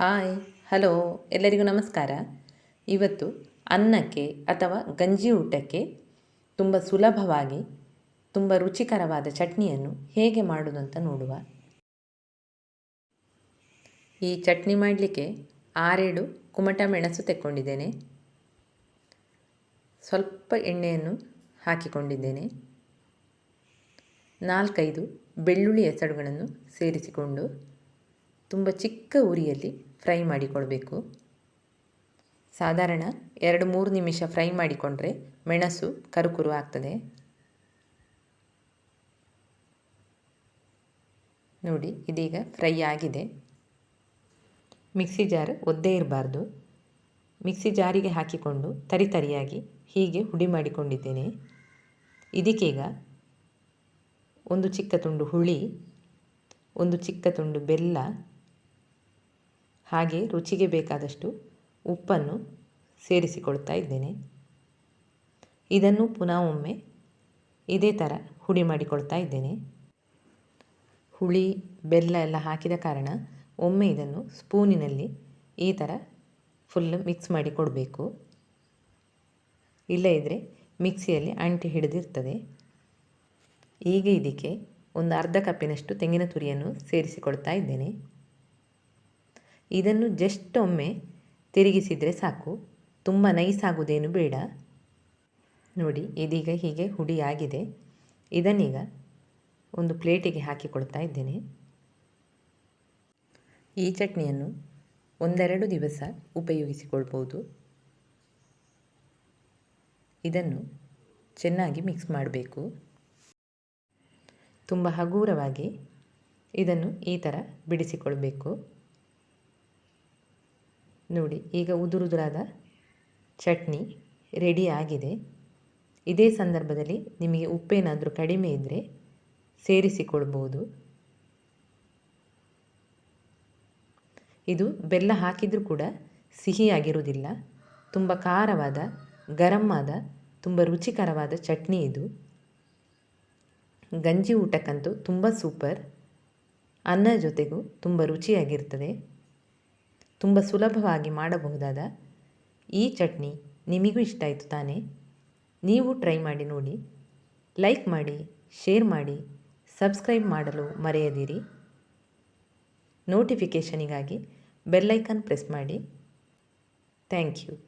Hi, hello, ಎಲ್ಲರಿಗೂ ನಮಸ್ಕಾರ. ಇವತ್ತು ಅನ್ನಕ್ಕೆ ಅಥವಾ ಗಂಜಿ ಊಟಕ್ಕೆ ತುಂಬ ಸುಲಭವಾಗಿ, ತುಂಬ ರುಚಿಕರವಾದ ಚಟ್ನಿಯನ್ನು ಹೇಗೆ ಮಾಡೋದು ಅಂತ ನೋಡುವ. ಈ ಚಟ್ನಿ ಮಾಡಲಿಕ್ಕೆ ಆರೇಳು ಕುಮಟ ಮೆಣಸು ತೆಕ್ಕೊಂಡಿದ್ದೇನೆ. ಸ್ವಲ್ಪ ಎಣ್ಣೆಯನ್ನು ಹಾಕಿಕೊಂಡಿದ್ದೇನೆ. ನಾಲ್ಕೈದು ಬೆಳ್ಳುಳ್ಳಿ ಎಸಳುಗಳನ್ನು ಸೇರಿಸಿಕೊಂಡು ತುಂಬ ಚಿಕ್ಕ ಉರಿಯಲ್ಲಿ ಫ್ರೈ ಮಾಡಿಕೊಳ್ಬೇಕು. ಸಾಧಾರಣ ಎರಡು ಮೂರು ನಿಮಿಷ ಫ್ರೈ ಮಾಡಿಕೊಂಡ್ರೆ ಮೆಣಸು ಕರುಕುರು ಆಗ್ತದೆ. ನೋಡಿ, ಇದೀಗ ಫ್ರೈ ಆಗಿದೆ. ಮಿಕ್ಸಿ ಜಾರ್ ಒದ್ದೇ ಇರಬಾರ್ದು. ಮಿಕ್ಸಿ ಜಾರಿಗೆ ಹಾಕಿಕೊಂಡು ತರಿತರಿಯಾಗಿ ಹೀಗೆ ಹುಡಿ ಮಾಡಿಕೊಂಡಿದ್ದೇನೆ. ಇದಕ್ಕೀಗ ಒಂದು ಚಿಕ್ಕ ತುಂಡು ಹುಳಿ, ಒಂದು ಚಿಕ್ಕ ತುಂಡು ಬೆಲ್ಲ ಹಾಗೆ ರುಚಿಗೆ ಬೇಕಾದಷ್ಟು ಉಪ್ಪನ್ನು ಸೇರಿಸಿಕೊಳ್ತಾ ಇದ್ದೇನೆ. ಇದನ್ನು ಪುನಃ ಒಮ್ಮೆ ಇದೇ ಥರ ಹುಡಿ ಮಾಡಿಕೊಳ್ತಾ ಇದ್ದೇನೆ. ಹುಳಿ, ಬೆಲ್ಲ ಎಲ್ಲ ಹಾಕಿದ ಕಾರಣ ಒಮ್ಮೆ ಇದನ್ನು ಸ್ಪೂನಿನಲ್ಲಿ ಈ ಥರ ಫುಲ್ ಮಿಕ್ಸ್ ಮಾಡಿ ಕೊಡಬೇಕು. ಇಲ್ಲ ಇದ್ದರೆ ಮಿಕ್ಸಿಯಲ್ಲಿ ಅಂಟಿ ಹಿಡಿದಿರ್ತದೆ. ಈಗ ಇದಕ್ಕೆ ಒಂದು ಅರ್ಧ ಕಪ್ಪಿನಷ್ಟು ತೆಂಗಿನ ತುರಿಯನ್ನು ಸೇರಿಸಿಕೊಳ್ತಾ ಇದ್ದೇನೆ. ಇದನ್ನು ಜಸ್ಟ್ ಒಮ್ಮೆ ತಿರುಗಿಸಿದರೆ ಸಾಕು. ತುಂಬ ನೈಸ್ ಆಗುವುದೇನು ಬೇಡ. ನೋಡಿ, ಇದೀಗ ಹೀಗೆ ಹುಡಿ ಆಗಿದೆ. ಇದನ್ನೀಗ ಒಂದು ಪ್ಲೇಟಿಗೆ ಹಾಕಿಕೊಳ್ತಾ ಇದ್ದೇನೆ. ಈ ಚಟ್ನಿಯನ್ನು ಒಂದೆರಡು ದಿವಸ ಉಪಯೋಗಿಸಿಕೊಳ್ಬೋದು ಇದನ್ನು ಚೆನ್ನಾಗಿ ಮಿಕ್ಸ್ ಮಾಡಬೇಕು. ತುಂಬ ಹಗುರವಾಗಿ ಇದನ್ನು ಈ ಥರ ಬಿಡಿಸಿಕೊಳ್ಬೇಕು. ನೋಡಿ, ಈಗ ಉದುರುದುರಾದ ಚಟ್ನಿ ರೆಡಿ ಆಗಿದೆ. ಇದೇ ಸಂದರ್ಭದಲ್ಲಿ ನಿಮಗೆ ಉಪ್ಪೇನಾದರೂ ಕಡಿಮೆ ಇದ್ದರೆ ಸೇರಿಸಿಕೊಳ್ಬೋದು. ಇದು ಬೆಲ್ಲ ಹಾಕಿದರೂ ಕೂಡ ಸಿಹಿಯಾಗಿರುವುದಿಲ್ಲ. ತುಂಬ ಖಾರವಾದ, ಗರಂ ಆದ, ತುಂಬ ರುಚಿಕರವಾದ ಚಟ್ನಿ ಇದು. ಗಂಜಿ ಊಟಕ್ಕಂತೂ ತುಂಬ ಸೂಪರ್ ಅನ್ನ ಜೊತೆಗೂ ತುಂಬ ರುಚಿಯಾಗಿರ್ತದೆ. ತುಂಬ ಸುಲಭವಾಗಿ ಮಾಡಬಹುದಾದ ಈ ಚಟ್ನಿ ನಿಮಗೂ ಇಷ್ಟ ಆಯಿತು ತಾನೇ? ನೀವು ಟ್ರೈ ಮಾಡಿ ನೋಡಿ. ಲೈಕ್ ಮಾಡಿ, ಶೇರ್ ಮಾಡಿ, ಸಬ್ಸ್ಕ್ರೈಬ್ ಮಾಡಲು ಮರೆಯದಿರಿ. ನೋಟಿಫಿಕೇಷನಿಗಾಗಿ ಬೆಲ್ಲೈಕನ್ ಪ್ರೆಸ್ ಮಾಡಿ. Thank you.